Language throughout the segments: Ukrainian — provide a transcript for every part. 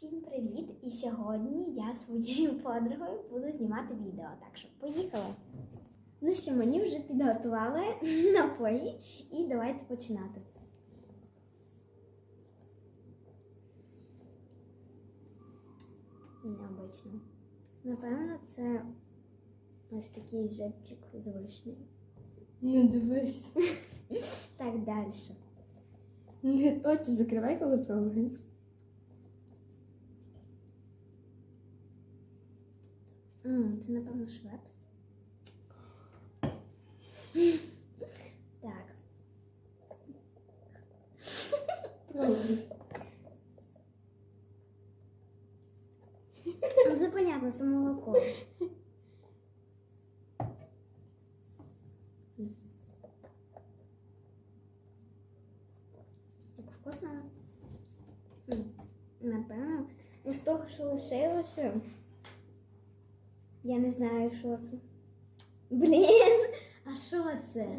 Всім привіт! І сьогодні я своєю подругою буду знімати відео. Так що поїхали. Ну що, мені вже підготували напої і давайте починати. Необично. Напевно, це ось такий живчик з вишнею. Не дивись. Так, далі. Не очі закривай, коли пробуєш. М, це, напевно, швепс. Так. Це понятно, це молоко. Як вкусно. Напевно, з того, що лишилося. Я не знаю, що це. Блін, а що це?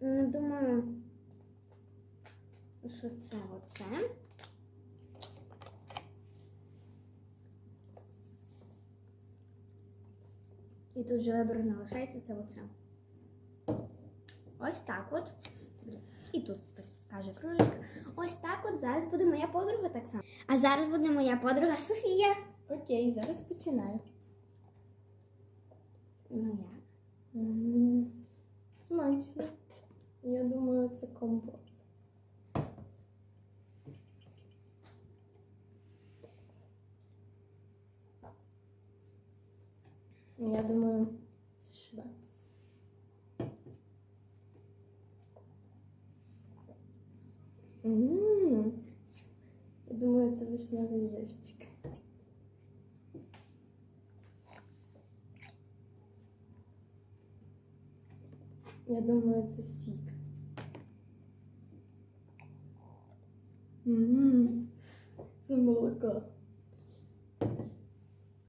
Ну, думаю, що це оце. І тут же виборно лишається це оце. Ось так от. Каже кружечка. Ось так от зараз буде моя подруга так само. А зараз буде моя подруга Софія. Окей, зараз починаю. Ну я. М, Смачно. Я думаю, це компот. Я думаю, це швепс. Я думаю, це вишневий живчик. Я думаю, це сік. М, Це молоко.